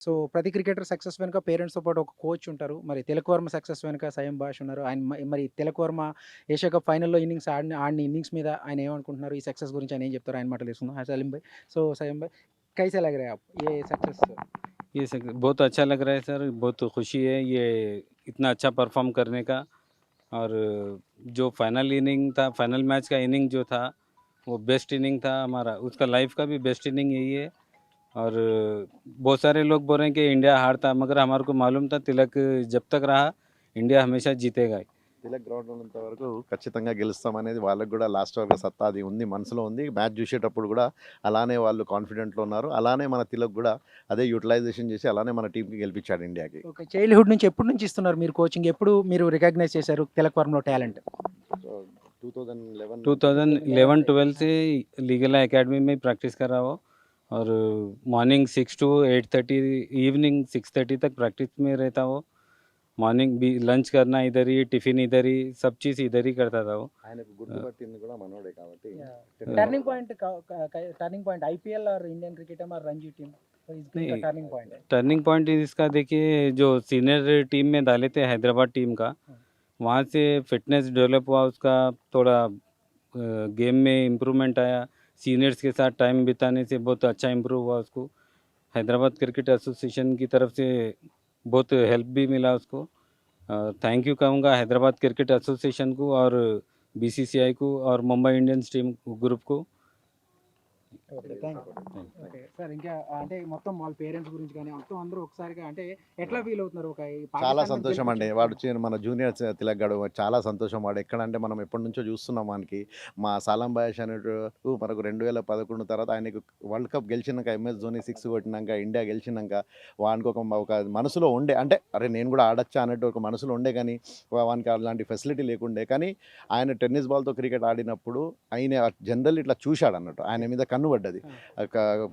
So ప్రతి cricketer success వెనుక పేరెంట్స్తో పాటు ఒక కోచ్ ఉంటారు మరి తిలకవర్మ సక్సెస్ వెనుక సయం భాష్ ఉన్నారు ఆయన మ- మరి తిలకవర్మ ఏషియా కప్ ఫైనల్లో ఇన్నింగ్స్ ఆడిన ఆడిన ఇన్నింగ్స్ మీద ఆయన ఏమనుకుంటున్నారు ఈ సక్సెస్ గురించి ఆయన ఏం చెప్తారు ఆయన మాటలు తీసుకుందాం హాయ్ సలీం భాయ్ సో సయం భాయ్ కైసే లగ్ రే ఆప్ ఏ సక్సెస్ ये सक, बहुत अच्छा लग रहा है सर बहुत खुशी है ये इतना अच्छा परफॉर्म करने का और जो फाइनल इनिंग था फाइनल मैच का इनिंग जो था वो बेस्ट इनिंग था हमारा उसका लाइफ का भी बेस्ट इनिंग यही है और बहुत सारे लोग बोल रहे हैं कि इंडिया हारता मगर हमारे को मालूम था तिलक जब तक रहा इंडिया हमेशा जीतेगा ही। తిలక్ గ్రౌండ్ ఉన్నంత వరకు ఖచ్చితంగా గెలుస్తాం అనేది వాళ్ళకి కూడా లాస్ట్ వరకు సత్తా అది ఉంది మనసులో ఉంది మ్యాచ్ చూసేటప్పుడు కూడా అలానే వాళ్ళు కాన్ఫిడెంట్లో ఉన్నారు అలానే మన తిలక్ కూడా అదే యూటిలైజేషన్ చేసి అలానే మన టీంకి గెలిపించాడు ఇండియాకి ఓకే చైల్డ్హుడ్ నుంచి ఎప్పటి నుంచి ఇస్తున్నారు మీరు కోచింగ్ ఎప్పుడు మీరు రికగ్నైజ్ చేశారు తిలకవర్మలో టాలెంట్ టూ థౌజండ్ లెవెన్ 2011 12 से लीगला एकेडमी में प्रैक्टिस कर रहा हो और morning six to eight thirty evening six thirty तक प्रैक्टिस में रहता हो मॉर्निंग भी लंच करना इधर ही टिफिन इधर ही सब चीज़ इधर ही करता था वो ఆయనకు గుర్తుపట్టింది కూడా మనోడే కాబట్టి turning point turning point IPL और इंडियन क्रिकेट और रणजी टीम नहीं। टर्निंग पॉइंट है टर्निंग पॉइंट इसका देखिए जो सीनियर टीम में डाले थे हैदराबाद टीम का वहाँ से फिटनेस डेवलप हुआ उसका थोड़ा गेम में इम्प्रूवमेंट आया सीनियर्स के साथ टाइम बिताने से बहुत अच्छा इम्प्रूव हुआ उसको। हैदराबाद क्रिकेट एसोसिएशन की तरफ़ से बहुत हेल्प भी मिला उसको। थैंक यू कहूँगा हैदराबाद क्रिकेट एसोसिएशन को और बीसीसीआई को और मुंबई इंडियंस टीम ग्रुप को। ఓకే థ్యాంక్ ఓకే సార్ ఇంకా అంటే మొత్తం వాళ్ళ పేరెంట్స్ గురించి కానీ మొత్తం అందరూ ఒకసారిగా అంటే ఎట్లా ఫీల్ అవుతున్నారు? ఒక చాలా సంతోషం అండి. వాడు మన జూనియర్ తిలక్ గడు చాలా సంతోషం వాడు. ఎక్కడంటే మనం ఎప్పటి నుంచో చూస్తున్నాం వానికి. మా సాలం బాయష్ అనేటు మనకు రెండు వేల పదకొండు తర్వాత ఆయనకు వరల్డ్ కప్ గెలిచినాక ఎంఎస్ ధోని సిక్స్ కొట్టినాక ఇండియా గెలిచినాక వానికి ఒక ఒక మనసులో ఉండే అంటే అరే నేను కూడా ఆడచ్చా అన్నట్టు ఒక మనసులో ఉండే కానీ వానికి అలాంటి ఫెసిలిటీ లేకుండే కానీ ఆయన టెన్నిస్ బాల్తో క్రికెట్ ఆడినప్పుడు ఆయన జనరల్ ఇట్లా చూశాడు అన్నట్టు. ఆయన మీద కన్ను పడ్డది.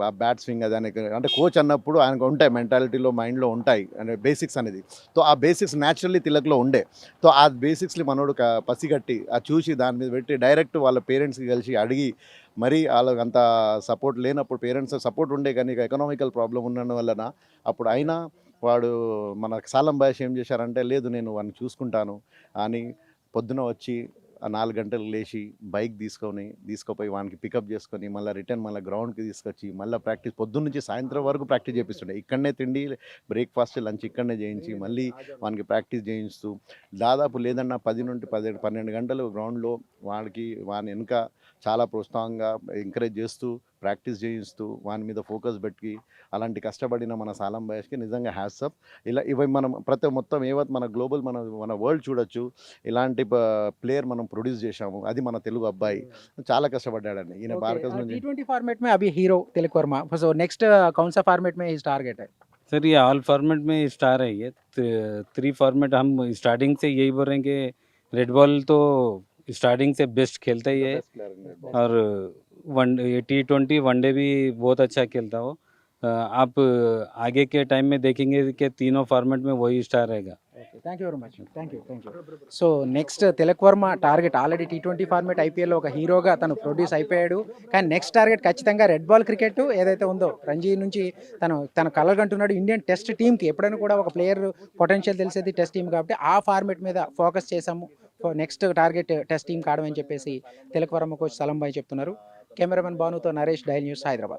ఆ బ్యాట్ స్వింగ్ అది అంటే కోచ్ అన్నప్పుడు ఆయనకు ఉంటాయి మెంటాలిటీలో మైండ్లో ఉంటాయి. అంటే బేసిక్స్ అనేది. సో ఆ బేసిక్స్ న్యాచురల్లీ తిలక్లో ఉండే. సో ఆ బేసిక్స్ని మనోడు పసిగట్టి ఆ చూసి దాని మీద పెట్టి డైరెక్ట్ వాళ్ళ పేరెంట్స్కి కలిసి అడిగి మరీ వాళ్ళకి అంత సపోర్ట్ లేనప్పుడు పేరెంట్స్ సపోర్ట్ ఉండే కానీ ఎకనామికల్ ప్రాబ్లం ఉండడం వలన అప్పుడు అయినా వాడు మన సాలం భాష ఏం చేశారంటే లేదు నేను వాడిని చూసుకుంటాను అని పొద్దున వచ్చి నాలుగు గంటలకు లేచి బైక్ తీసుకొని తీసుకుపోయి వానికి పికప్ చేసుకొని మళ్ళీ రిటర్న్ మళ్ళీ గ్రౌండ్కి తీసుకొచ్చి మళ్ళీ ప్రాక్టీస్ పొద్దున్న నుంచి సాయంత్రం వరకు ప్రాక్టీస్ చేపిస్తుండే. ఇక్కడనే తిండి బ్రేక్ఫాస్ట్ లంచ్ ఇక్కడనే చేయించి మళ్ళీ వానికి ప్రాక్టీస్ చేయిస్తూ దాదాపు లేదన్నా పది నుండి పదిహేడు పన్నెండు గంటలు గ్రౌండ్లో వాడికి వాని వెనుక చాలా ప్రోత్సాహంగా ఎంకరేజ్ చేస్తూ ప్రాక్టీస్ చేయిస్తూ వాని మీద ఫోకస్ పెట్టి అలాంటి కష్టపడిన మన సాలం బయస్కి నిజంగా హ్యాట్సప్ ఇలా ఇవి మనం ప్రతి మొత్తం ఏవత్ మన గ్లోబల్ మన మన వరల్డ్ చూడొచ్చు ఇలాంటి ప్లేయర్ మనం ప్రొడ్యూస్ చేశాము అది మన తెలుగు అబ్బాయి చాలా కష్టపడ్డాడండి ఈయన ओके, భారత टी నుంచి ट्वेंटी फॉर्मेट में अभी hero Tilak Varma so next कौन सा फॉर्मेट में हिज टारगेट है सर ये ऑल फॉर्मेट में स्टार है ये थ- थ्री फॉर्मेट हम स्टार्टिंग से यही बोल रहे हैं कि रेड बॉल तो स्टार्टिंग से बेस्ट खेलता ही है और वन टी ट्वेंटी वनडे भी बहुत अच्छा खेलता हो अ, आप आगे के टाइम में देखेंगे कि तीनों फॉर्मेट में वही स्टार रहेगा thank you very much thank you thank you so next Tilak Varma target already T twenty format IPL ఒక హీరోగా తను ప్రొడ్యూస్ అయిపోయాడు కానీ నెక్స్ట్ టార్గెట్ ఖచ్చితంగా రెడ్ బాల్ క్రికెట్ ఏదైతే ఉందో రంజీ నుంచి తను తన కలగంటున్నాడు ఇండియన్ టెస్ట్ టీంకి ఎప్పుడైనా కూడా ఒక ప్లేయర్ పొటెన్షియల్ తెలిసేది టెస్ట్ టీం కాబట్టి ఆ ఫార్మేట్ మీద ఫోకస్ చేశాము నెక్స్ట్ టార్గెట్ టెస్ట్ టీం కావడం అని చెప్పేసి తిలక్ వర్మ కోచ్ సలంబాయ్ చెప్తున్నారు కెమెరామెన్ భానుతో నరేష్ డైల్ న్యూస్ హైదరాబాద్.